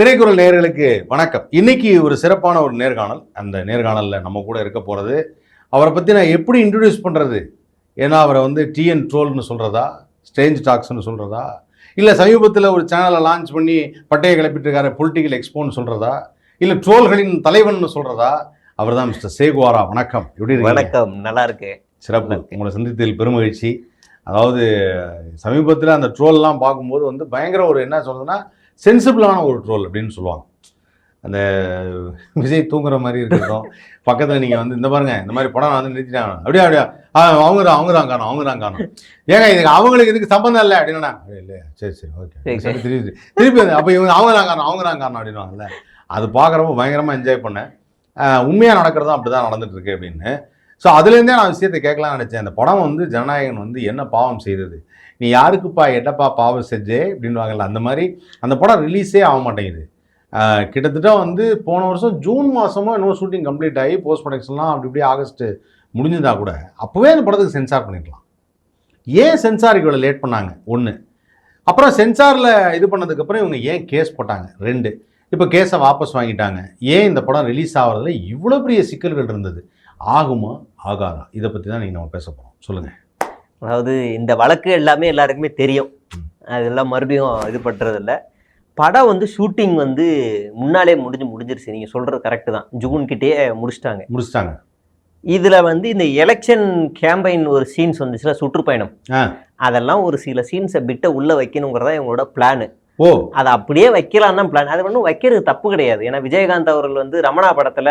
திரைக்குறள் நேயர்களுக்கு வணக்கம். இன்னைக்கு ஒரு சிறப்பான ஒரு நேர்காணல். அந்த நேர்காணல்ல நம்ம கூட இருக்க போறது அவரை பத்தி நான் எப்படி இன்ட்ரடியூஸ் பண்றது? ஏன்னா அவரை வந்து டிஎன் ட்ரோல்னு சொல்றதா? ஸ்ட்ரேஞ்ச் டாக்ஸ்னு சொல்றதா? இல்ல சமீபத்தில் ஒரு சேனலை லான்ச் பண்ணி பட்டையை கிளப்பிட்டு இருக்காரு பொலிட்டிக்கல் எக்ஸ்போன்னு சொல்றதா? இல்ல ட்ரோல்களின் தலைவன் சொல்றதா? அவர் தான் மிஸ்டர் சேகுவாரா? வணக்கம். எப்படி வணக்கம். நல்லா இருக்கு சிறப்பு. உங்களை சந்தித்ததில் பெருமகிழ்ச்சி. அதாவது சமீபத்தில் அந்த ட்ரோல்லாம் பார்க்கும்போது வந்து பயங்கர ஒரு என்ன சொல்றதுன்னா சென்சிபிளான ஒரு ட்ரோல் அப்படின்னு சொல்லுவாங்க. அந்த விஜய் தூங்குற மாதிரி இருக்கட்டும். பக்கத்தில் நீங்கள் வந்து இந்த பாருங்க இந்த மாதிரி படம் நான் வந்து நிறுத்திட்டாங்க அப்படியா அப்படியா? அவங்க தான் அவங்க தான் காணும் அவங்க தான் காணும். ஏங்க இதுக்கு அவங்களுக்கு இதுக்கு சம்பந்தம் இல்லை அப்படின்னா இல்லையா? சரி சரி ஓகே சரி, திருப்பி திருப்பி அப்போ இவங்க அவங்க தான் காரணம் அவங்க தான் காரணம் அப்படின்வாங்கல்ல அது பார்க்குறப்ப பயங்கரமாக என்ஜாய் பண்ணேன். உண்மையாக நடக்கிறதும் அப்படி தான் நடந்துட்டு இருக்கு அப்படின்னு. ஸோ அதுலேருந்தே நான் விஷயத்தை கேட்கலாம்னு நினச்சேன். அந்த படம் வந்து ஜனநாயகன் வந்து என்ன பாவம் செய்தது? நீ யாருக்குப்பா என்னப்பா பாவம் செஞ்சே? அப்படின்வாங்கல்ல அந்த மாதிரி அந்த படம் ரிலீஸே ஆக மாட்டேங்குது. கிட்டத்தட்ட வந்து போன வருஷம் ஜூன் மாதமோ இன்னும் ஷூட்டிங் கம்ப்ளீட் ஆகி போஸ்ட் ப்ரொடக்ஷன்லாம் அப்படி இப்படி ஆகஸ்ட் முடிஞ்சிருந்தா கூட அப்போவே அந்த படத்துக்கு சென்சார் பண்ணிக்கலாம் ஏன் சென்சார் இவ்வளோ லேட் பண்ணாங்க? ஒன்று அப்புறம் சென்சாரில் இது பண்ணதுக்கப்புறம் இவங்க ஏன் கேஸ் போட்டாங்க? ரெண்டு. இப்போ கேஸை வாபஸ் வாங்கிட்டாங்க. ஏன் இந்த படம் ரிலீஸ் ஆகிறதுல இவ்வளோ பெரிய சிக்கல்கள் இருந்தது? ஆகுமா? ஆகாதா? இதை பற்றி தான் நீங்கள் நம்ம பேச போகிறோம் சொல்லுங்கள் அதாவது இந்த வழக்கு எல்லாமே எல்லாருக்குமே தெரியும். அதெல்லாம் மறுபடியும் இது பண்றது இல்ல படம் வந்து ஷூட்டிங் வந்து முன்னாலே முடிஞ்சு முடிஞ்சிருச்சு. நீங்க சொல்றது கரெக்ட் தான். ஜூன் கிட்டேயே முடிச்சிட்டாங்க. முடிச்சிட்டாங்க. இதுல வந்து இந்த எலெக்ஷன் கேம்பெயின் ஒரு சீன்ஸ் வந்துச்சுல சுற்றுப்பயணம். அதெல்லாம் ஒரு சில சீன்ஸை பிட்ட உள்ள வைக்கணுங்கிறதா இவங்களோட பிளான் ஓ. அதை அப்படியே வைக்கலாம் தான் பிளான் அது ஒன்றும் வைக்கிறது தப்பு கிடையாது. ஏன்னா விஜயகாந்த் அவர்கள் வந்து ரமணா படத்துல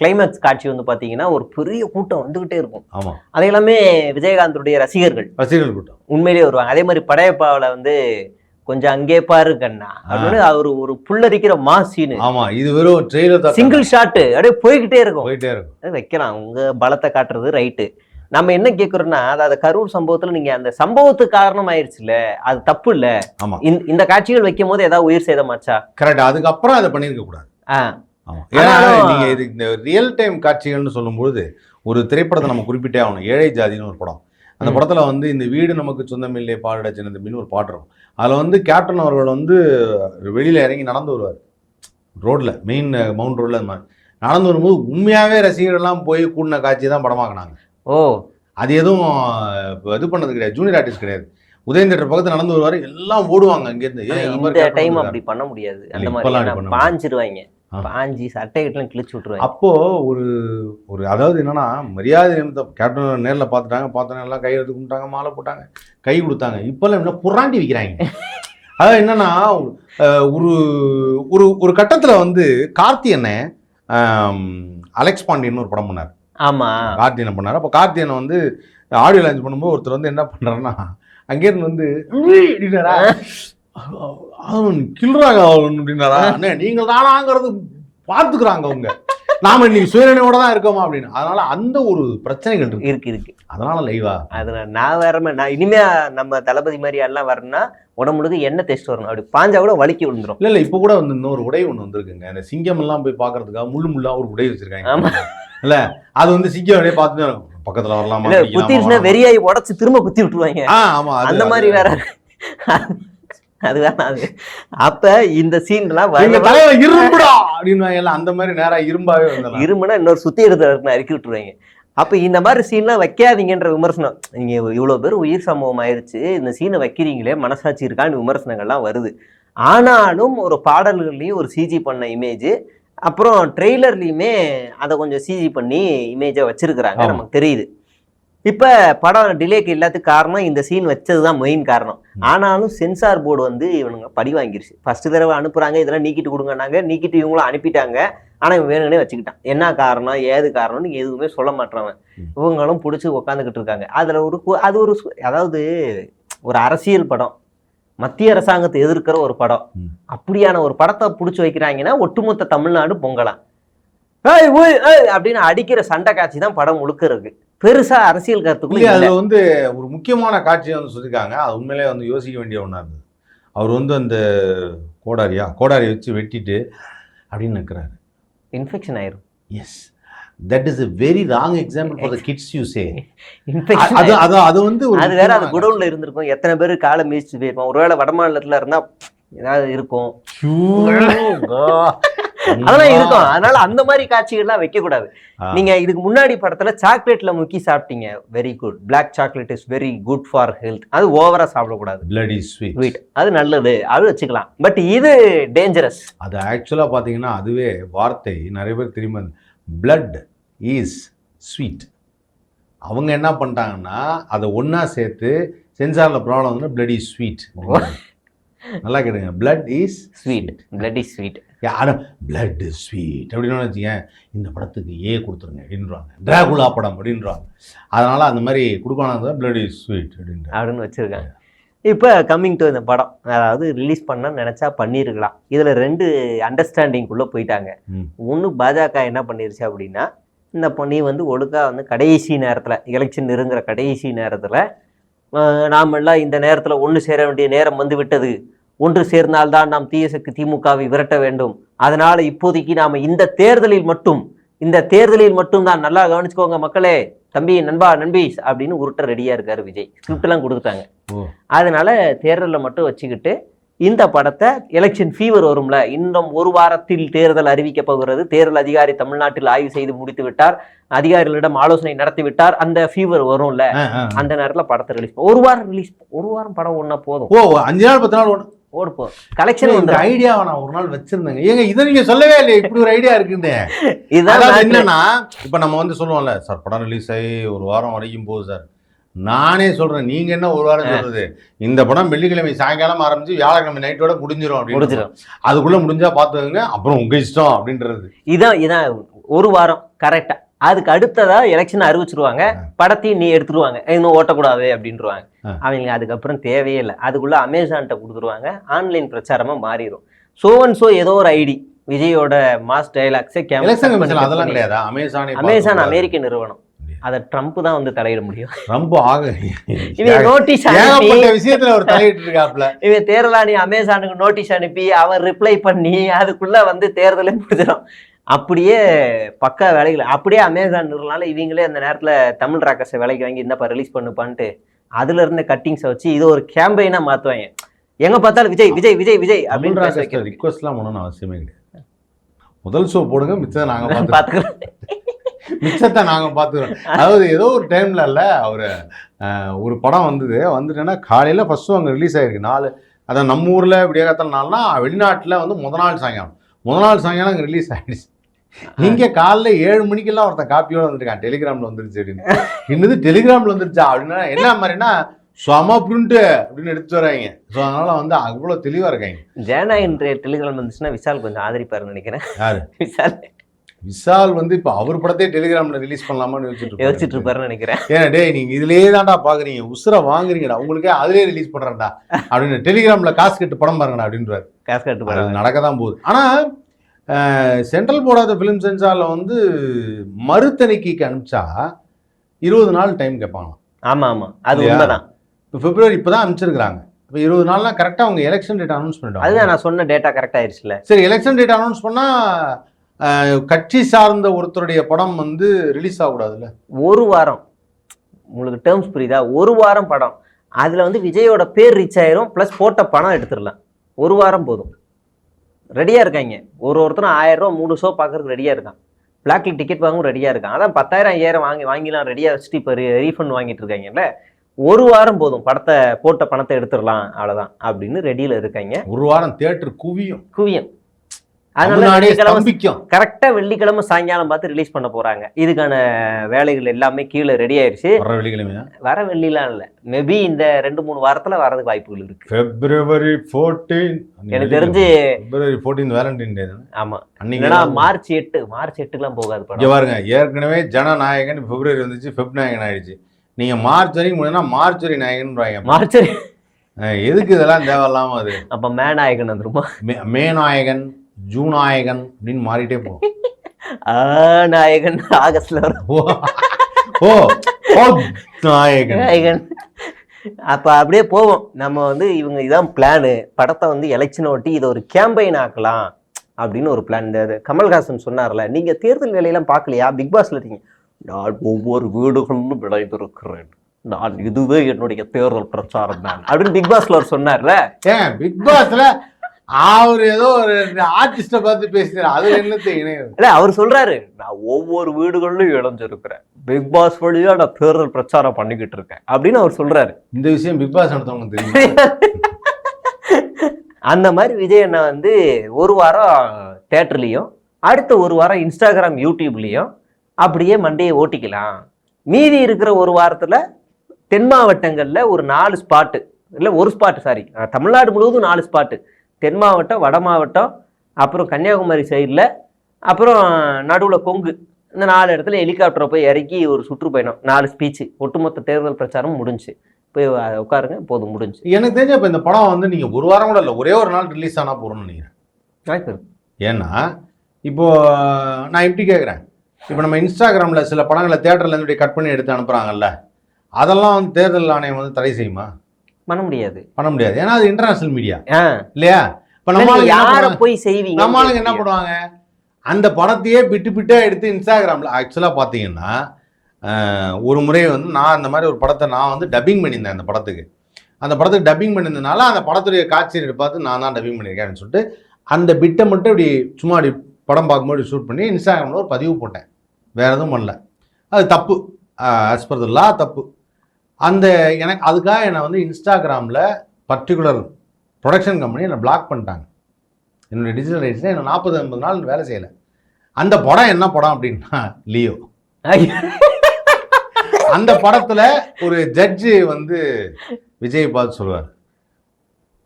கிளைமேக்ஸ் காட்சி வந்து பாத்தீங்கன்னா ஒரு பெரிய கூட்டம் வந்துகிட்டே இருக்கும். ஆமாம் அது எல்லாமே விஜயகாந்துடைய ரசிகர்கள். ரசிகர்கள் கூட்டம். உண்மையிலேயே வருவாங்க. அதே மாதிரி படையப்பாவில் வந்து கொஞ்சம் அங்கே பாரு கண்ணா. அப்படின்னு அவர் ஒரு புல்லரிக்கிற மா சீனு. ஆமாம் இது வெறும் ட்ரெயிலர் சிங்கிள் ஷாட்டு அப்படியே போய்கிட்டே இருக்கும். போயிட்டே இருக்கும். வைக்கலாம். உங்க பலத்தை காட்டுறது ரைட்டு நம்ம என்ன கேட்குறோம்னா அதாவது கரூர் சம்பவத்துல நீங்க அந்த சம்பவத்துக்கு காரணம் ஆயிடுச்சுல அது தப்பு இல்ல இந்த- காட்சிகள் வைக்கும் போது ஏதாவது உயிர் சேதமாச்சா? கரெக்ட் அதுக்கப்புறம் அதை பண்ணியிருக்க கூடாது. ஏன்னா ஆனாலும் நீங்க இது இந்த ரியல் டைம் காட்சிகள்னு சொல்லும்போது ஒரு திரைப்படத்தை நம்ம குறிப்பிட்டே ஆகணும். ஏழை ஜாதின்னு ஒரு படம். அந்த. படத்துல வந்து இந்த வீடு நமக்கு சொந்தமில்லை பாடட சின்னதம்பின்னு ஒரு பாட்டு இருக்கும். அதுல வந்து கேப்டன் அவர்கள் வந்து வெளியில இறங்கி நடந்து வருவார். ரோட்ல மெயின் மவுண்ட் ரோட்ல அந்த மாதிரி. நடந்து வரும்போது உண்மையாவே ரசிகர்கள் எல்லாம் போய் கூடின காட்சி தான் படமாக்குனாங்க. ஓ. அது எதுவும் இது பண்ணது கிடையாது. ஜூனியர் ஆர்டிஸ்ட் கிடையாது. உதயம் தேட்டர் பக்கத்துல நடந்து வருவாரு எல்லாம் ஓடுவாங்க மாதிரி இந்த டைம். அப்படி பண்ண முடியாது. அந்த மாதிரி. பாஞ்சிருவாங்க. பாஞ்சி சட்டை கிட்டலாம் கிழிச்சு விட்டுருவாங்க. அப்போ ஒரு ஒரு அதாவது என்னன்னா மரியாதை நிமித்தம் கேப்டன் நேர்ல பார்த்துட்டாங்க பார்த்தோன்னே எல்லாம் கை எடுத்து கும்பிட்டாங்க மாலை போட்டாங்க கை கொடுத்தாங்க. இப்பெல்லாம் என்ன புறாண்டி விற்கிறாங்க அதாவது என்னன்னா ஒரு ஒரு ஒரு கட்டத்துல வந்து கார்த்தி அண்ணன் அலெக்ஸ் பாண்டியன் ஒரு படம் பண்ணார். ஆமா கார்த்தியனை பண்ணார் அப்போ கார்த்தியனை வந்து ஆடியோ லான்ச் பண்ணும்போது ஒருத்தர் வந்து என்ன பண்ணுறாருன்னா அங்கேருந்து வந்து அப்படின்னாரா அவன் கில்றாங்க அவன் அப்படின்னாரா அண்ணே நீங்கள் தானாங்கிறது பார்த்துக்குறாங்க அவங்க நாம இன்னைக்கு சுயநினைவோட தான் இருக்கோமா அப்படின்னு. அதனால அந்த ஒரு பிரச்சனைகள் இருக்கு. இருக்கு இருக்கு. அதனால லைவா? அதுல நான் வேற நான் இனிமே நம்ம தளபதி மாதிரி எல்லாம் வரணும்னா உடம்புக்கு எண்ணெய் டெஸ்ட் வரணும்? அப்படி பாஞ்சா கூட வலிக்கி விழுந்துரும். இல்ல இல்ல இப்ப கூட வந்து இன்னொரு உடை ஒண்ணு வந்திருக்குங்க. இந்த சிங்கம் எல்லாம் போய் பாக்குறதுக்காக முள்ளு முள்ளா ஒரு உடை வச்சிருக்காங்க. ஆமா. இல்ல அது வந்து சிங்கம் அப்படியே பார்த்துட்டு. பக்கத்துல வரலாமா? குத்திருச்சுன்னா? வெறியாகி உடச்சு திரும்ப குத்தி விட்டுருவாங்க. ஆமா அந்த மாதிரி வேற. அது வேணாம் அது. அப்ப இந்த சீன்லாம் தலையில இரும்புடா! அப்படின்னு எல்லாம். அந்த மாதிரி நேரா இரும்பாவே இருமுன்னா இன்னொரு சுத்தி எடுத்து இறக்கி விட்டுருவாங்க. அப்ப இந்த மாதிரி சீன்லாம் வைக்காதீங்கன்ற விமர்சனம். நீங்க இவ்வளவு பேர் உயிர் சம்பவம் ஆயிருச்சு இந்த சீனை வைக்கிறீங்களே மனசாட்சி இருக்கான்னு விமர்சனங்கள்லாம் வருது. ஆனாலும் ஒரு பாடல்கள்லயும் ஒரு சிஜி பண்ண இமேஜ் அப்புறம் ட்ரெய்லர்லயுமே அதை கொஞ்சம் சிஜி பண்ணி இமேஜை வச்சிருக்கிறாங்க. நமக்கு தெரியுது. இப்ப படம் டிலேக்கு எல்லாத்துக்கும் காரணம் இந்த சீன் வச்சதுதான் மெயின் காரணம். ஆனாலும் சென்சார் போர்டு வந்து இவனுங்க படி வாங்கிருச்சு. ஃபர்ஸ்ட் தடவை அனுப்புறாங்க இதெல்லாம் நீக்கிட்டு கொடுங்கன்னாங்க. நீக்கிட்டு இவங்களும் அனுப்பிட்டாங்க. ஆனா இவன் வேணும்னே வச்சுக்கிட்டான். என்ன காரணம் ஏது காரணம்னு எதுவுமே சொல்ல மாட்டாங்க ம். இவங்களும் பிடிச்சி உட்காந்துக்கிட்டு இருக்காங்க. அதுல ஒரு அது ஒரு அதாவது ஒரு அரசியல் படம். மத்திய அரசாங்கத்தை எதிர்க்கிற ஒரு படம். அப்படியான ஒரு படத்தை பிடிச்சி வைக்கிறாங்கன்னா ஒட்டுமொத்த தமிழ்நாடு பொங்கலாம். ஏய் ஓய் ஏய். அப்படின்னு அடிக்கிற சண்டை காட்சி தான் படம் முழுக்க இருக்கு. பெருசா அரசியல் கருத்துக்குள்ள அதுல. வந்து ஒரு முக்கியமான காட்சியை வந்து சொல்லியிருக்காங்க அது உண்மையிலே வந்து யோசிக்க வேண்டிய ஒன்றா இருந்தது. அவர் வந்து அந்த கோடாரியா கோடாரியை வச்சு வெட்டிட்டு அப்படின்னு நிற்கிறாரு இன்ஃபெக்ஷன் ஆயிரும். Yes that is a very wrong example for the kids you say அது அது அது வந்து ஒரு அது வேற அது முக்கியமான குடவுன்ல இருந்திருக்கும். எத்தனை பேர் காலை மீச்சு போயிருப்பான் ஒருவேளை வடமாநிலத்துல இருந்தா ஏதாவது இருக்கும். அதெல்லாம் இருக்கும். அதனால அந்த மாதிரி காட்சிகள்லாம் வைக்க கூடாது. நீங்க இதுக்கு முன்னாடி படத்துல சாக்லேட்ல முக்கி சாப்பிட்டீங்க. Very good Black chocolate is very good for health அது ஓவரா சாப்பிடக்கூடாது. பிளடி ஸ்வீட் ஸ்வீட் அது நல்லது. அது வச்சுக்கலாம். பட் இது டேஞ்சரஸ் அது ஆக்சுவலாக பார்த்தீங்கன்னா அதுவே வார்த்தை. நிறைய பேர் திரும்ப பிளட் இஸ் ஸ்வீட் அவங்க என்ன பண்ணிட்டாங்கன்னா அதை ஒன்றா சேர்த்து சென்சாரில் ப்ராப்ளம் வந்து பிளட் இஸ் ஸ்வீட் நல்லா கேட்டுங்க blood is sweet bloody sweet யாரும் பிளட் ஸ்வீட் அப்படின்னு வச்சுக்கேன் இந்த படத்துக்கு ஏ கொடுத்துருங்க அப்படின்றாங்க. டிராகுலா படம் அப்படின்றாங்க. அதனால் அந்த மாதிரி கொடுக்கணும் பிளட் இஸ் ஸ்வீட் அப்படின்ற அப்படின்னு வச்சிருக்காங்க. இப்போ கம்மிங் டு இந்த படம் அதாவது ரிலீஸ் பண்ண நினைச்சா பண்ணியிருக்கலாம் இதுல ரெண்டு அண்டர்ஸ்டாண்டிங்குள்ள போயிட்டாங்க. ஒன்று பாஜக என்ன பண்ணிருச்சு அப்படின்னா இந்த பொண்ணி வந்து ஒழுங்கா வந்து கடைசி நேரத்தில் எலெக்ஷன் நெருங்குற கடைசி நேரத்தில் நாமெல்லாம் இந்த நேரத்தில் ஒன்று சேர வேண்டிய நேரம் வந்து விட்டது. ஒன்று சேர்ந்தால்தான் நாம் தீயசக்கு திமுகவை விரட்ட வேண்டும். அதனால இப்போதைக்கு நாம இந்த தேர்தலில் மட்டும் இந்த தேர்தலில் மட்டும் தான் நல்லா கவனிச்சுக்கோங்க மக்களே. தம்பி நண்பா நண்பி அப்படின்னு உருட்ட ரெடியா இருக்காரு விஜய். ஸ்கிரிப்ட் எல்லாம் கொடுத்துட்டாங்க. அதனால தேர்தலில் மட்டும் வச்சுக்கிட்டு இந்த படத்தை எலெக்ஷன் ஃபீவர் வரும்ல. இன்னும் ஒரு வாரத்தில் தேர்தல் அறிவிக்கப் போகிறது. தேர்தல் அதிகாரி தமிழ்நாட்டில் ஆய்வு செய்து முடித்து விட்டார். அதிகாரிகளிடம் ஆலோசனை நடத்தி விட்டார். அந்த ஃபீவர் வரும்ல. அந்த நேரத்தில் படத்தை ரிலீஸ் ஒரு வாரம் ரிலீஸ் ஒரு வாரம் படம் ஒன்றா போதும். ஓ அஞ்சு நாள் பத்து நாள் ஒன்று ஓடு போ கலெக்ஷன் இந்த ஐடியாவை நான் ஒரு நாள் வச்சிருந்தேங்க. ஏங்க இதை நீங்க சொல்லவே இல்லையே இப்படி ஒரு ஐடியா இருக்குன்னு. matter. என்னன்னா இப்ப நம்ம வந்து சொல்லுவோம்ல சார் படம் ரிலீஸ் ஆகி ஒரு வாரம் வரைக்கும் போகுது சார். நானே சொல்றேன் நீங்க என்ன ஒரு வாரம் சொல்றது? இந்த படம் வெள்ளிக்கிழமை சாயங்காலம் ஆரம்பிச்சு வியாழக்கிழமை நைட்டோட முடிஞ்சிரும் அப்படின்னு முடிஞ்சிடும் அதுக்குள்ள முடிஞ்சா பாத்துக்கோங்க அப்புறம் உங்க இஷ்டம் அப்படின்றது. இதான் இதான் ஒரு வாரம் கரெக்டா அதுக்கு அடுத்ததா எலெக்ஷன் அறிவிச்சிருவாங்க. படத்தையும் நீ எடுத்துருவாங்க. இன்னும் ஓட்டக்கூடாது அப்படின்ருவாங்க. ஆ. அவங்களுக்கு அதுக்கப்புறம் தேவையே இல்லை. அதுக்குள்ள அமேசான்கிட்ட கொடுத்துருவாங்க. ஆன்லைன் பிரச்சாரமா மாறிடும் ஸோ அண்ட் ஸோ ஏதோ ஒரு ஐடி விஜயோட மாஸ் டைலாக்ஸே அதெல்லாம் கிடையாதா? அமேசானே அமேசான் அமெரிக்க நிறுவனம். அதை ட்ரம்ப் தான் வந்து தலையிட முடியும். ரொம்ப ஆக இவன் நோட்டீஸ் அனுப்பி விஷயத்துல ஒரு தலையிட்டு இருக்காப்ல இவன் தேர்தலாணி அமேசானுக்கு நோட்டீஸ் அனுப்பி அவன் ரிப்ளை பண்ணி அதுக்குள்ள வந்து தேர்தலே முடிஞ்சிடும். அப்படியே பக்கா வேலைகள் அப்படியே அமேசான் நிறுவனால இவங்களே அந்த நேரத்துல தமிழ் ராக்கர்ஸை வேலைக்கு வாங்கி இந்தப்பா ரிலீஸ் பண்ணுப்பான்ட்டு அதுல இருந்த கட்டிங்ஸை வச்சு இது ஒரு கேம்பெயினா மாத்துவாங்க. எங்க பார்த்தாலும் விஜய் விஜய் விஜய் விஜய் அப்படின்னு. ரிக்வஸ்ட்லாம் பண்ணணும்னு அவசியமே கிடையாது. முதல் ஷோ போடுங்க மிச்சத்தை நாங்க பார்த்து பாத்துக்கிறேன் மிச்சத்தை நாங்க பார்த்துக்கிறோம் அதாவது ஏதோ ஒரு டைம்ல இல்ல ஒரு அஹ், ஒரு படம் வந்தது. வந்துட்டேன்னா காலையில ஃபர்ஸ்ட் அங்க ரிலீஸ் ஆயிருக்கு. நாலு அதான் நம்ம ஊர்ல விடியகாத்தல் நாள்னா வெளிநாட்டுல வந்து முத நாள் சாயங்காலம். முத நாள் சாயங்காலம் அங்க ரிலீஸ் ஆயிடுச்சு. இங்க காலைல ஏழு மணிக்கெல்லாம் ஒருத்தன் காப்பியோட வந்துருக்கான் டெலிகிராம்ல வந்துருச்சு அப்படின்னு. இன்னது டெலிகிராம்ல வந்துருச்சா அப்படின்னா என்ன மாதிரினா செம பிரிண்ட் அப்படின்னு எடுத்து வராங்க. ஸோ அதனால வந்து அவ்வளோ தெளிவா இருக்காங்க. ஜனநாயகன் டெலிகிராம் வந்துச்சுன்னா விஷால் கொஞ்சம் ஆதரிப்பாருன்னு நினைக்கிறேன். யாரு? விஷால் விஷால் வந்து இப்போ அவர் படத்தையே டெலிகிராம்ல ரிலீஸ் பண்ணலாமான்னு யோசிச்சுட்டு யோசிச்சுட்டு இருப்பாரு. இருப்பாருன்னு நினைக்கிறேன். ஏன்னா டேய் நீங்க இதுலயே தான்டா பாக்குறீங்க. உசுர வாங்குறீங்கடா. உங்களுக்கே அதுலயே ரிலீஸ் பண்றேன்டா. அப்படின்னு டெலிகிராம்ல காசு கட்டு படம் பாருங்கடா அப்படின்றாரு. காசு கட்டு நடக்க தான் போகுது. ஆனா சென்ட்ரல் போர்ட் ஆஃப் ஃபிலிம் சென்சார்ல வந்து மறுதணிக்கைக்கு அனுப்பிச்சா இருபது நாள் டைம் கேட்பாங்க ஆமா ஆமா. அது? உண்மைதான். இப்போ பிப்ரவரி இப்போ தான் அனுப்பிச்சிருக்காங்க இப்போ இருபது நாள்லாம் கரெக்டாக அவங்க எலெக்ஷன் டேட் அனௌன்ஸ் பண்ணிடுவாங்க. அதுதான் நான் சொன்ன டேட்டா கரெக்ட் ஆயிருச்சுல சரி எலெக்ஷன் டேட் அனௌன்ஸ் பண்ணா அஹ், கட்சி சார்ந்த ஒருத்தருடைய படம் வந்து ரிலீஸ் ஆகக்கூடாதுல்ல? ஒரு வாரம். உங்களுக்கு டேர்ம்ஸ் புரியுதா? ஒரு வாரம் படம். அதுல வந்து விஜயோட பேர் ரீச் ஆயிரும் ப்ளஸ் போட்ட பணம் எடுத்துடலாம். ஒரு வாரம் போதும். ரெடியா இருக்காங்க. ஒரு ஒருத்தரும் ஆயிரம் ரூபா மூணு ஷோ பார்க்கறதுக்கு ரெடியா இருக்கான். பிளாக்ல டிக்கெட் வாங்கவும் ரெடியா இருக்கான். அதான் பத்தாயிரம் ஐயாயிரம் வாங்கி வாங்கிலாம் ரெடியா வச்சுட்டு இப்போ ரீஃபண்ட் வாங்கிட்டு இருக்காங்கல்ல? ஒரு வாரம் போதும். படத்தை போட்ட பணத்தை எடுத்துடலாம் அவ்வளவுதான் அப்படின்னு ரெடியில இருக்காங்க. ஒரு வாரம் தியேட்டர் குவியும். குவியம். அதனால வெள்ளிக்கிழமை கரெக்டா வெள்ளிக்கிழமை சாயங்காலம் பார்த்து ரிலீஸ் பண்ண போறாங்க. இதுக்கான வேலைகள் எல்லாமே கீழே ரெடி ஆயிருச்சு. வர வெள்ளிக்கிழமையா? வர வெள்ளிலாம் இல்லை. மேபி இந்த ரெண்டு மூணு வாரத்துல வரதுக்கு வாய்ப்புகள் இருக்கு. பிப்ரவரி ஃபோர்டீன் எனக்கு தெரிஞ்சு பிப்ரவரி ஃபோர்டீன் வேலண்டைன் டே ஆமா. அன்னைக்கு மார்ச் எட்டு மார்ச் எட்டுக்கெல்லாம் போகாது இங்க படம் பாருங்க ஏற்கனவே ஜனநாயகன் பிப்ரவரி வந்துச்சு ஃபெப் நாயகன் ஆயிடுச்சு. நீங்க மார்ச் வரைக்கும் முடியும்னா மார்ச் வரை நாயகன் மார்ச் எதுக்கு இதெல்லாம் தேவையில்லாம அது? அப்ப மேநாயகன் வந்துருமா? மே- மே நாயகன். ஜூநாயகன் அப்படின்னு மாறிட்டே போகும். நாயகன் ஆகஸ்ட்ல வரும். ஓ நாயகன். நாயகன். அப்ப அப்படியே போவோம். நம்ம வந்து இவங்க இதான் பிளானு படத்தை வந்து எலெக்ஷனை ஒட்டி இதை ஒரு கேம்பெயின் ஆக்கலாம் அப்படின்னு ஒரு பிளான் இந்த கமல்ஹாசன் சொன்னார்ல நீங்க தேர்தல் வேலையெல்லாம் பார்க்கலையா? பிக் பாஸ்ல இருக்கீங்க. நான் ஒவ்வொரு வீடுகளிலும் விளைந்திருக்கிறேன். நான் இதுவே என்னுடைய தேர்தல் பிரச்சாரம் தான். அப்படின்னு பிக் பாஸ்ல அவர் சொன்னார்ல. ஏன்? பிக் பாஸ்ல அவர் ஏதோ ஒரு ஆர்டிஸ்ட பார்த்து பேசுறாரு. அதுல என்னத்தை இணையம்? இல்ல அவர் சொல்றாரு நான் ஒவ்வொரு வீடுகளிலும் இணைஞ்சிருக்கிறேன். பிக் பாஸ் வழியா நான் தேர்தல் பிரச்சாரம் பண்ணிக்கிட்டு இருக்கேன். அப்படின்னு அவர் சொல்றாரு. இந்த விஷயம் பிக் பாஸ் நடத்தவங்க தெரியும்? அந்த மாதிரி விஜய் அண்ணா வந்து ஒரு வாரம் தேட்டர்லேயும் அடுத்த ஒரு வாரம் இன்ஸ்டாகிராம் யூடியூப்லேயும் அப்படியே மண்டையை ஓட்டிக்கலாம். மீதி இருக்கிற ஒரு வாரத்தில் தென் மாவட்டங்களில் ஒரு நாலு ஸ்பாட்டு இல்லை ஒரு ஸ்பாட் சாரி தமிழ்நாடு முழுவதும் நாலு ஸ்பாட்டு தென் மாவட்டம் வட மாவட்டம் அப்புறம் கன்னியாகுமரி சைடில் அப்புறம் நடுவில் கொங்கு. இந்த நாலு இடத்துல ஹெலிகாப்டரை போய் இறக்கி ஒரு சுற்றுப்பயணம். நாலு ஸ்பீச்சு ஒட்டுமொத்த தேர்தல் பிரச்சாரம் முடிஞ்சுச்சு போய் உட்காருங்க போதும் முடிஞ்சு. எனக்கு தெரிஞ்ச இப்ப இந்த படம் வந்து நீங்க ஒரு வாரம் கூட இல்ல ஒரே ஒரு நாள் ரிலீஸ் ஆனா போறோம்னு நினைக்கிறேன். ஏன்னா இப்போ நான் எப்படி கேட்குறேன் இப்போ நம்ம இன்ஸ்டாகிராம்ல சில படங்களை தேட்டர்ல இருந்து இப்படி கட் பண்ணி எடுத்து அனுப்புறாங்கல்ல அதெல்லாம் வந்து தேர்தல் ஆணையம் வந்து தடை செய்யுமா? பண்ண முடியாது. பண்ண முடியாது. ஏன்னா அது இன்டர்நேஷனல் மீடியா. இல்லையா? இப்போ நம்ம நீங்க ஆளுங்க என்ன யார? போய் செய்வீங்க? நம்ம ஆளுங்க என்ன பண்ணுவாங்க? அந்த படத்தையே பிட்டு பிட்டா எடுத்து இன்ஸ்டாகிராமில் ஆக்சுவலாக பார்த்தீங்கன்னா ஒரு முறை வந்து நான் அந்த மாதிரி ஒரு படத்தை நான் வந்து டப்பிங் பண்ணியிருந்தேன் அந்த படத்துக்கு. அந்த படத்துக்கு டப்பிங் பண்ணியிருந்தனால அந்த படத்துடைய காட்சியை பார்த்து நான் தான் டப்பிங் பண்ணியிருக்கேன்னு சொல்லிட்டு அந்த பிட்டை மட்டும் இப்படி சும்மா இப்படி படம் பார்க்கும்போது ஷூட் பண்ணி இன்ஸ்டாகிராமில் ஒரு பதிவு போட்டேன். வேற எதுவும் பண்ணல. அது தப்பு. ஆஸ் பர் த லா தப்பு. அந்த எனக்கு அதுக்காக என்னை வந்து இன்ஸ்டாகிராமில் பர்டிகுலர் ப்ரொடக்ஷன் கம்பெனி என்னை பிளாக் பண்ணிட்டாங்க. என்னுடைய டிஜிட்டல் ரைட்ஸில் என்ன நாற்பது ஐம்பது நாள் வேலை செய்யலை. அந்த படம் என்ன படம் அப்படின்னா லியோ. அந்த படத்துல ஒரு ஜட்ஜு வந்து விஜய் பார்த்து சொல்லுவார்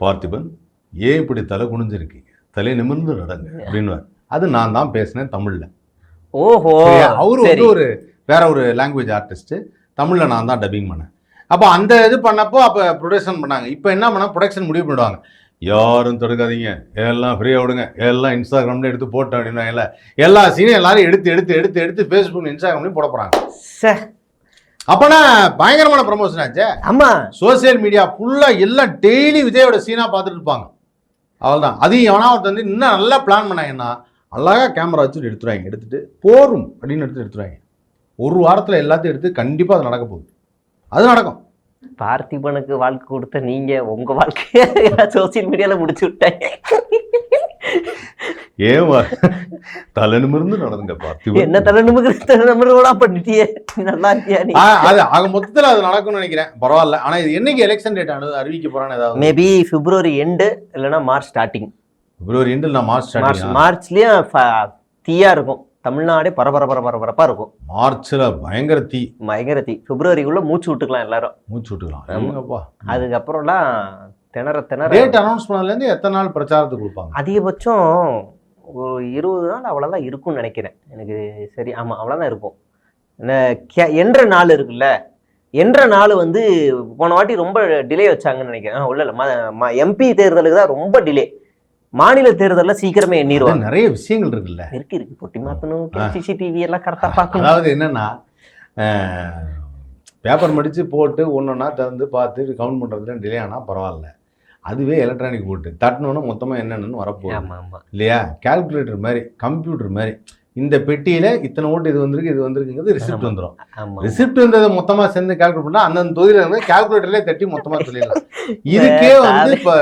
பார்த்திபன் ஏன் இப்படி தலை குனிஞ்சிருக்கீங்க தலை நிமிர்ந்து நடங்க அப்படின்னுவார். அது நான் தான் பேசினேன் தமிழ்ல. ஓஹோ? அவரு வந்து ஒரு வேற ஒரு லாங்குவேஜ் ஆர்டிஸ்ட் தமிழ்ல நான் தான் டப்பிங் பண்ணேன். அப்போ அந்த இது பண்ணப்போ அப்போ ப்ரொடக்ஷன் பண்ணாங்க. இப்போ என்ன பண்ணா ப்ரொடக்ஷன் முடிவு பண்ணிடுவாங்க. யாரும் தடுக்காதீங்க. எல்லாம் ஃப்ரீயாக விடுங்க. எல்லாம் இன்ஸ்டாகிராம்ல எடுத்து போட்டோம் அப்படின்னாங்கல்ல எல்லா சீனையும் எல்லாரும் எடுத்து எடுத்து எடுத்து எடுத்து ஃபேஸ்புக் இன்ஸ்டாகிராம்லையும் போட போறாங்க. சே, அப்பனா பயங்கரமான ப்ரமோஷன் ஆச்சே. ஆமா. சோசியல் மீடியா ஃபுல்லாக எல்லாம் டெய்லி விஜயோட சீனா பார்த்துட்டு இருப்பாங்க. அவ்வளோதான் அதையும் எவனா ஒருத்தன் வந்து இன்னும் நல்லா பிளான் பண்ணாங்கன்னா அழகா கேமரா வச்சுட்டு எடுத்துருவாங்க எடுத்துட்டு போரும் அப்படின்னு எடுத்து எடுத்துருவாங்க ஒரு வாரத்தில் எல்லாத்தையும் எடுத்து கண்டிப்பாக அது நடக்க போகுது. அது நடக்கும். பார்த்திபனுக்கு வாழ்க்கை கொடுத்த நீங்க உங்க வாழ்க்கைய சோசியல் மீடியால முடிச்சு விட்டாங்க ஏன் வா- தலை நிமிர்ந்து நடந்துங்க பார்த்து என்ன தலை நிமிக்கு நம்பரோட பண்ணிட்டியே. நல்லா இருக்கியா நீ? அது ஆக மொத்தத்தில் அது நடக்கும்னு நினைக்கிறேன். பரவாயில்ல. ஆனால் இது என்னைக்கு எலெக்ஷன் டேட் அனு அறிவிக்க போறான்னு ஏதாவது? மேபி பிப்ரவரி எண்டு இல்லைன்னா மார்ச் ஸ்டார்டிங் பிப்ரவரி எண்டில் நான் மார்ச் மார்ச் மார்ச்லயும் தீயா இருக்கும். தமிழ்நாடே பரபர பரபர பரப்பா இருக்கும். மார்ச்சில் பயங்கர தீ. பயங்கர தீ. பிப்ரவரிக்குள்ள மூச்சு விட்டுக்கலாம் எல்லாரும். மூச்சு விட்டுக்கலாம். அதுக்கப்புறம்லாம் திணற திணற. டேட் அனௌன்ஸ் பண்ணதுலேருந்து எத்தனை நாள் பிரச்சாரத்துக்கு கொடுப்பாங்க? அதிகபட்சம் ஒரு இருபது நாள் அவ்வளோதான் இருக்கும்னு நினைக்கிறேன். எனக்கு சரி ஆமாம் அவ்வளோதான் இருக்கும். என்ற நாள் இருக்குல்ல. என்ற நாள் வந்து போன வாட்டி ரொம்ப டிலே வச்சாங்கன்னு நினைக்கிறேன். உள்ள இல்லை எம்பி தேர்தலுக்கு தான் ரொம்ப டிலே மாநில தேர்தலில் சீக்கிரமே எண்ணிடுவாங்க. நிறைய விஷயங்கள் இருக்குல்ல. இருக்கு இருக்கு. பொட்டி மாத்தணும். சிசிடிவி எல்லாம் கரெக்டாக பார்க்கணும். அதாவது என்னன்னா பேப்பர் மடித்து போட்டு ஒன்றொன்னா திறந்து பார்த்து கவுண்ட் பண்ணுறதுல டிலே ஆனால் பரவாயில்ல. அதுவே எலக்ட்ரானிக் போட்டு தட்டணுன்னு மொத்தமாக என்னென்னு வரப்போகுது. இல்லையா? கால்குலேட்டர் மாதிரி கம்ப்யூட்டர் மாதிரி. இந்த பெட்டியில இத்தனை ஓட்டு இது வந்திருக்கு இது வந்திருக்குங்கிறது ரிசிப்ட். வந்துடும் ரிசிப்ட் வந்ததை மொத்தமா சேர்ந்து கால்குலேட் பண்ணா அந்தந்த தொகுதியில இருந்து கால்குலேட்டர்லேயே தட்டி மொத்தமா சொல்லிடலாம். இதுக்கே வந்து இப்ப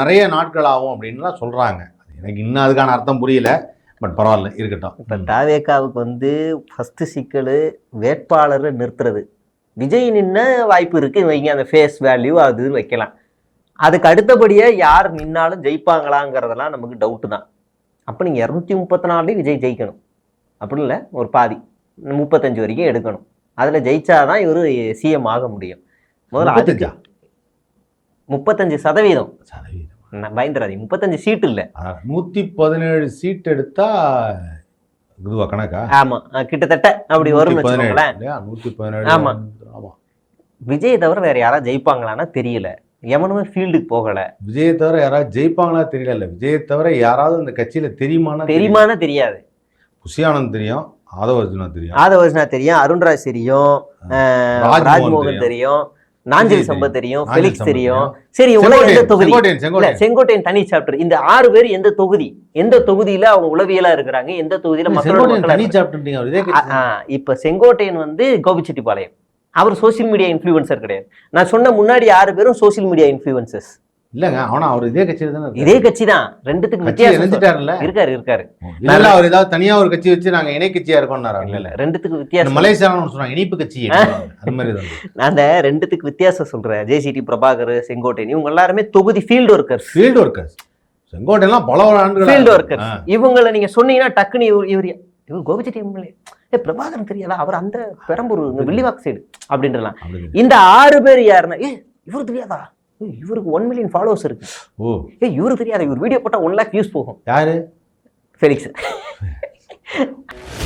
நிறைய நாட்கள் ஆகும் அப்படின்லாம் சொல்றாங்க. எனக்கு இன்னும் அதுக்கான அர்த்தம் புரியல பட் பரவாயில்ல இருக்கட்டும். இப்போ தாவேக்காவுக்கு வந்து ஃபர்ஸ்ட் சிக்கல் வேட்பாளரை நிறுத்துறது. விஜய் நின்ன வாய்ப்பு இருக்கு வைங்க அந்த ஃபேஸ் வேல்யூ அது வைக்கலாம். அதுக்கு அடுத்தபடியா யார் நின்னாலும் ஜெயிப்பாங்களாங்கிறதெல்லாம் நமக்கு டவுட்டு தான். அப்போ நீங்கள் இரநூத்தி முப்பத்தி நாலுலேயும் விஜய் ஜெயிக்கணும். அப்படி இல்லை ஒரு பாதி. முப்பத்தஞ்சு வரைக்கும் எடுக்கணும். அதில் ஜெயிச்சாதான் இவர் சிஎம் ஆக முடியும். முதல்ல அதுக்கு முப்பத்தஞ்சா? சதவீதம். சதவீதம்? நான் பயந்துடாதீங்க முப்பத்தஞ்சு சீட்டு இல்லை. நூத்தி பதினேழு சீட் எடுத்தா இதுவா கணக்கா? ஆமா அஹ் கிட்டத்தட்ட அப்படி வரும்னு நூத்தி பதினேழு வச்சுக்கோங்களேன். இல்லையா? நூத்தி பதினேழு ஆமா. ஆமா. விஜய் தவிர வேற யாராவது ஜெயிப்பாங்களான்னா தெரியல. எவனுமே ஃபீல்டுக்கு போகல. விஜயை தவிர யாராவது ஜெயிப்பாங்களா தெரியல. விஜயை தவிர யாராவது இந்த கட்சியில தெரியுமானா தெரியும். தெரியுமான்னு தெரியாது. புஷியானந்த் தெரியும் ஆதவர்ஜுனா தெரியும். ஆதவர்ஜனா தெரியும் அருண்ராஜ் தெரியும் ராஜ்மோகன் தெரியும். நாஞ்சில் சம்பத் தெரியும். ஃபெலிக்ஸ் தெரியும். சரி உலக எந்த தொகுதி? செங்கோட்டையன், தனி சாப்டர். இந்த ஆறு பேர் எந்த தொகுதி? எந்த தொகுதியில அவங்க உளவியலா இருக்கிறாங்க? எந்த தொகுதியில மக்களோட இப்ப செங்கோட்டையன் வந்து கோபிச்செட்டிப்பாளையம். அவர் சோஷியல் மீடியா இன்ஃப்ளூயன்சர் கிடையாது. நான் சொன்ன முன்னாடி ஆறு பேரும் சோஷியல் மீடியா இன்ஃப்ளூயன்சர்ஸ் இல்லங்க ஆனா அவர் இதே கட்சியில தானே. இதே கட்சி தான் ரெண்டுத்துக்கு கட்சி வித்தியாசம் இருக்காரு இருக்காரு. இல்ல அவர் ஏதாவது தனியா ஒரு கட்சி வச்சு நாங்க இணை கட்சியா இருக்கோம்னாரு? இல்ல இல்ல ரெண்டுத்துக்கு வித்தியாசம். மலேசியான்னு சொன்னாங்க இனிப்பு கட்சி அது மாதிரி நான் அந்த ரெண்டுத்துக்கு வித்தியாசம் சொல்றேன். ஜேசிடி பிரபாகர் செங்கோட்டையன் இவங்க எல்லாருமே தொகுதி ஃபீல்டு ஒர்க்கர்ஸ் ஃபீல்டு ஒர்க்கர்ஸ் செங்கோட்டையெல்லாம் பல ஆண்டுகள் ஃபீல்டு ஒர்க்கர்ஸ் இவங்கள நீங்க சொன்னீங்கன்னா டக்குன்னு இவர் இவர் இவர் கோபிச்செட்டி எம்எல்ஏ. ஏ பிரபாகரன் தெரியாதா? அவர் அந்த பெரம்பூர் வில்லிவாக் சைடு அப்படின்றலாம். இந்த ஆறு பேர் யாருன்னா ஏ இவருக்கு தெரியாதா? இவருக்கு ஒன் மில்லியன் ஃபாலோவர்ஸ் இருக்கு. ஓ. ஏ இவருக்கு தெரியாதா? இவர் வீடியோ போட்டா ஒன் லேக் வியூஸ் போகும். யாரு? ஃபெலிக்ஸ்